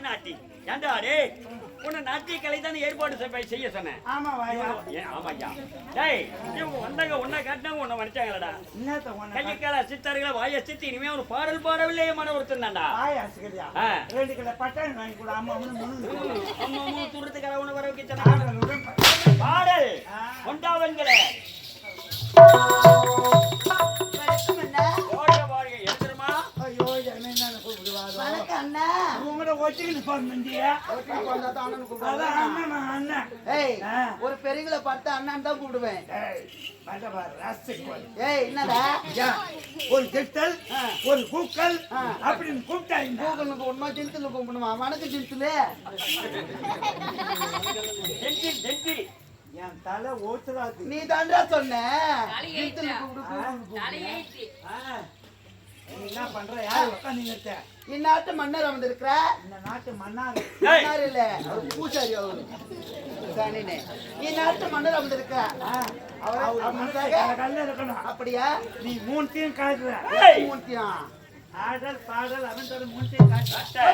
தமிழ்நாட்டி ஏண்டா டேய் உன்னை நாட்டிய கலை தானே ஏற்பாடு செய்~ செய்ய சொன்னேன். ஆமா ஆமாய்யா டேய் இவங்க வந்தாங்க உன்னை காட்டினாங்க உன்னை உன்னை கையை கால சித்தார்களை வாய சித்தி இனிமே ஒரு பாடல் பாடவில்லை மன ஒருத்தன் ஆ. ரெண்டு கிலோ பட்டாணி வாங்கி கூட அம்மா அம்மா மூணு தூரத்துக்கார உன வர வைக்க பாடல் கொண்டாவன்களே உங்களோட போன் பண்ணியா அதான் அண்ணன் அண்ணன் ஏய் ஆ. ஒரு பெரியங்களை பார்த்து அண்ணன் தான் கூப்பிடுவேன். ஏய், என்னடா? ஒரு கெட்டல் ஆ. ஒரு கூக்கல். அப்படின்னு கூப்பிட்டாங்க கூகுளுக்கு ஒண்ணுமா ஜின்த்துல கூப்பிடுமா வணக்கம் ஜின்த்துல ஜென்டில் ஜென்டில் என் தலை ஓட்டுறாது நீ தாண்டா சொன்ன. ஜின்த்துல கூப்பிடு. என்ன பண்ற? யார் உட்காந்து நிறுத்த இந்நாட்டு மன்னர் அமர்ந்திருக்கிற? இந்த நாட்டு மன்னார்? மன்னார் இல்ல. பூசாரி இந்நாட்டு மன்னர் அமர்ந்திருக்கிற அவர் முன்னாக இருக்கணும்? அப்படியா? நீ மூணுத்தையும் காட்டுற. மூணுத்தையும் ஆடல் பாடல் அவன் மூணுத்தையும் காட்டுற.